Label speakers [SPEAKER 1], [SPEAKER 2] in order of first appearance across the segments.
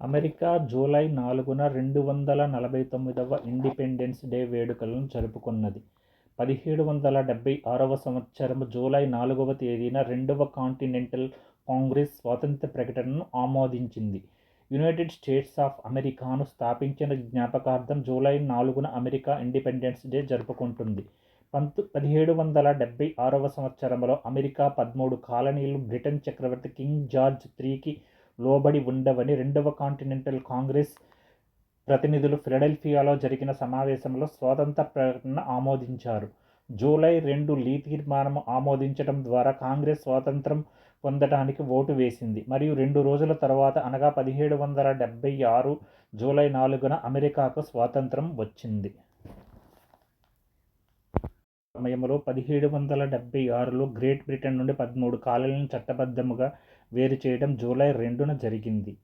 [SPEAKER 1] America July నాలుగున రెండు వందల నలభై తొమ్మిదవ ఇండిపెండెన్స్ డే వేడుకలను జరుపుకున్నది. పదిహేడు వందల డెబ్బై ఆరవ సంవత్సరం జూలై నాలుగవ తేదీన రెండవ కాంటినెంటల్ కాంగ్రెస్ స్వాతంత్ర ప్రకటనను ఆమోదించింది. యునైటెడ్ స్టేట్స్ ఆఫ్ అమెరికాను స్థాపించిన జ్ఞాపకార్థం జూలై నాలుగున అమెరికా ఇండిపెండెన్స్ డే జరుపుకుంటుంది. పంతొ పదిహేడు వందల డెబ్బై ఆరవ సంవత్సరంలో అమెరికా పదమూడు కాలనీలు బ్రిటన్ చక్రవర్తి కింగ్ జార్జ్ త్రీకి లోబడి ఉండవని రెండవ కాంటినెంటల్ కాంగ్రెస్ ప్రతినిధులు ఫిలడెల్ఫియాలో జరిగిన సమావేశంలో స్వాతంత్ర ప్రకటన ఆమోదించారు. జూలై రెండు లీ తీర్మానం ఆమోదించడం ద్వారా కాంగ్రెస్ స్వాతంత్రం పొందడానికి ఓటు వేసింది. మరియు రెండు రోజుల తర్వాత అనగా పదిహేడు వందల డెబ్బై ఆరు జూలై నాలుగున అమెరికాకు స్వాతంత్రం వచ్చింది. సమయంలో పదిహేడు వందల డెబ్బై ఆరులో గ్రేట్ బ్రిటన్ నుండి పదమూడు కాలనీలను చట్టబద్ధముగా వేరు చేయడం జూలై రెండున జరిగింది.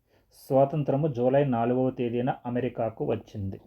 [SPEAKER 1] స్వాతంత్రము జూలై నాలుగవ తేదీన అమెరికాకు వచ్చింది.